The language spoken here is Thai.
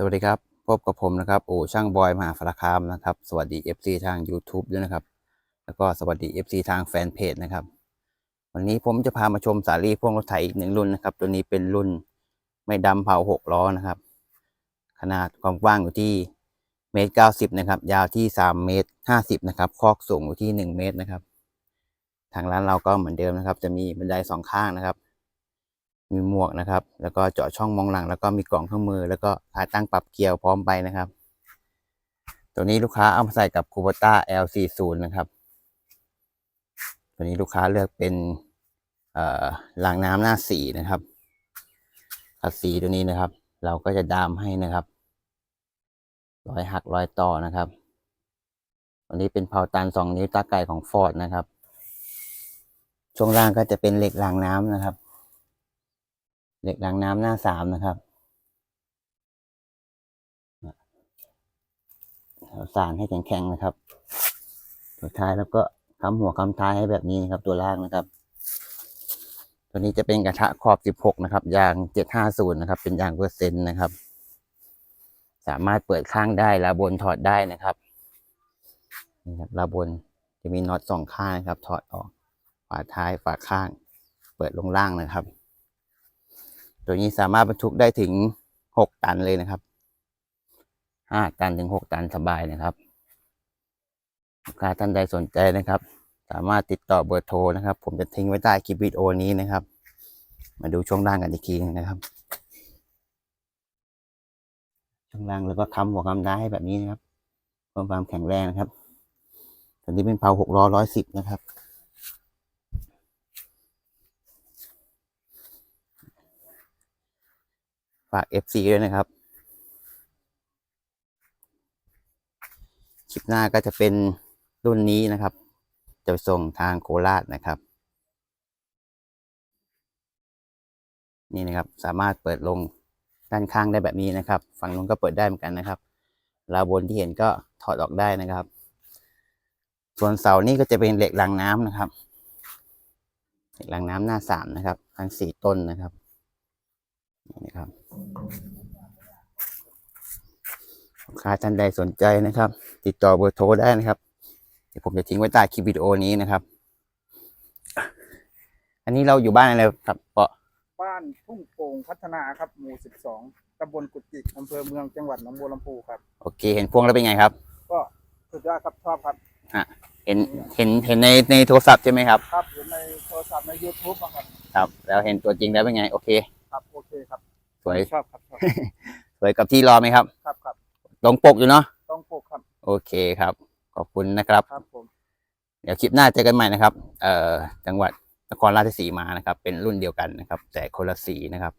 สวัสดีครับ พบกับผมนะครับโอช่างบอยมหาสารคามนะครับ สวัสดี FC ทาง YouTube ด้วยนะครับ แล้วก็สวัสดี FC ทางแฟนเพจนะครับ วันนี้ผมจะพามาชมสาลีพ่วงรถไถอีกหนึ่งรุ่นนะครับ ตัวนี้เป็นรุ่นไม่ดำเผาหกล้อนะครับ ขนาดความกว้างอยู่ที่เมตรเก้าสิบนะครับ ยาวที่สามเมตรห้าสิบนะครับ คอกสูงอยู่ที่หนึ่งเมตรนะครับ ทางร้านเราก็เหมือนเดิมนะครับ จะมีบันไดสองข้างนะครับ มีหมวกนะครับ แล้วก็เจาะช่องมองหลัง แล้วก็มีกล่องเครื่องมือ แล้วก็ขาตั้งปรับเกียร์พร้อมไปนะครับ ตัวนี้ลูกค้าเอามาใส่กับคู b ต้า L40 นะครับ ตัวนี้ลูกค้าเลือกเป็นเอ่อรางน้ำหน้าสีนะครับขัดสีตัวนี้นะครับ เราก็จะดามให้นะครับรอยหักรอยต่อนะครับตัวนี้เป็นเผาตันสองนิ้วตาไก่ของฟอร์ดนะครับ ช่วงล่างก็จะเป็นเหล็กรางน้ำนะครับ เหล็กรางน้ำหน้าสามนะครับสานให้แข็งๆนะครับสุดท้ายแล้วก็คำหัวคำท้ายให้แบบนี้นะครับ ตัวล่างนะครับ ตัวนี้จะเป็นกระทะขอบ 16 นะครับ ยาง 750 นะครับ เป็นยางเปอร์เซ็นต์นะครับ สามารถเปิดข้างได้ลาบนถอดได้นะครับนี่ครับลาบนจะมีน็อตสองข้างนะครับ ถอดออกฝาท้ายฝาข้าง เปิดลงล่างนะครับ ตัวนี้สามารถบรรทุกได้ถึง6ตันเลยนะครับ5ตันถึง6ตันสบายนะครับลูกค้าท่านใดสนใจนะครับ สามารถติดต่อเบอร์โทรนะครับ ผมจะทิ้งไว้ใต้คลิปวิดีโอนี้นะครับ มาดูช่วงล่างกันอีกทีหนึงนะครับช่วงล่างแล้วก็ค้ำหัวค้ำท้ายให้แบบนี้นะครับเพิ่มความแข็งแรงนะครับตัวนี้เป็นเผาหกล้อร้อยสิบนะครับ ฝาก FC ด้วยนะครับ คลิปหน้าก็จะเป็นรุ่นนี้นะครับ จะไปส่งทางโคราชนะครับ นี่นะครับสามารถเปิดลงด้านข้างได้แบบนี้นะครับ ฝั่งนู้นก็เปิดได้เหมือนกันนะครับราวบนที่เห็นก็ถอดออกได้นะครับ ส่วนเสานี่ก็จะเป็นเหล็กรางน้ำนะครับ เหล็กรางน้ำหน้าสามนะครับทั้งสี่ต้นนะครับ นี่นะครับลูกค้าท่านใดสนใจนะครับ ติดต่อเบอร์โทรได้นะครับเดี๋ยวผมจะทิ้งไว้ใต้คลิปวิดีโอนี้นะครับ อันนี้เราอยู่บ้านอะไรครับเปาะบ้านทุ่งโป่งพัฒนาครับหมู่12ตำบลกุจิกอำเภอเมืองจังหวัดหนองบัวลำพูครับ โอเค เห็นพวงแล้วเป็นไงครับ ก็สุดยอดครับชอบครับเห็นเห็นเห็นในในโทรศัพท์ใช่ไหมครับ ครับเห็นในโทรศัพท์ใน YouTube อะครับ ครับ แล้วเห็นตัวจริงแล้วเป็นไง โอเคครับโอเคครับส วยชอบครับชอบสวยกับที่รอไหมครับ ครับครับลงปกอยู่เนาะต้องปลูกครับ โอเคครับ ขอบคุณนะครับ ครับผม เดี๋ยวคลิปหน้าเจอกันใหม่นะครับ เอ่อจังหวัดนครราชสีมานะครับ เป็นรุ่นเดียวกันนะครับ แต่คนละสีนะครับ